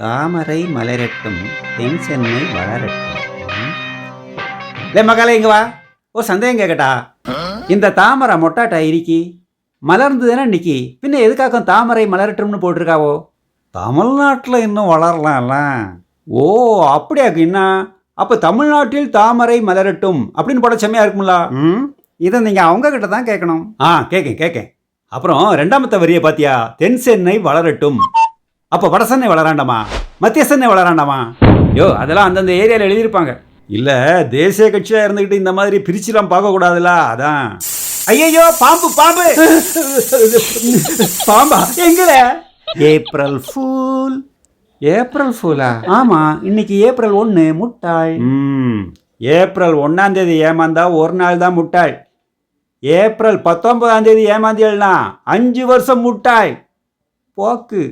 தாமரை மலரட்டும் தென் சென்னை வளரட்டும். ம். லே மகளே இங்க வா. ஓ சந்தேகம் கேக்கட்டா? இந்த தாமரை மொட்டாட்டா இருக்கி மலர்ந்ததுன்னா இன்னைக்கு. பின்ன எதுக்காக தாமரை மலரட்டும்னு போட்டிருக்காவோ? தமிழ்நாட்டில் இன்னும் வளரலாம்ல ஓ அப்படியாக்கு என்ன அப்போ தமிழ்நாட்டில் தாமரை மலரட்டும் அப்படின்னு போட செம்மையா இருக்கும்ல. ம். இதை நீங்கள் அவங்க கிட்ட தான் கேட்கணும் ஆ கேட்கேன் கேட்கேன் அப்புறம் ரெண்டாமத்த வரியை பாத்தியா? தென் சென்னை வளரட்டும். அப்போ வட சென்னை வளராண்டாமா? மத்திய சென்னை வளராண்டாமா? யோ அதெல்லாம் அந்தந்த ஏரியாவில் எழுதியிருப்பாங்க. இல்லை தேசிய கட்சியாக இருந்துக்கிட்டு இந்த மாதிரி பிரிச்சுலாம் பார்க்கக்கூடாதுல்ல அதான். ஐயோ பாம்பு பாம்பு! பாம்பா எங்கல? April fool. ஏப்ரல் ஃபூலா? ஆமா இன்னைக்கு ஏப்ரல் ஒன்று முட்டாள். ஏப்ரல் ஒன்னாம் தேதி ஏமாந்தா ஒரு நாள் தான் முட்டாள். ஏப்ரல் பத்தொன்பதாம் தேதி ஏமாந்தியல்னா அஞ்சு வருஷம் முட்டாள். போக்கு.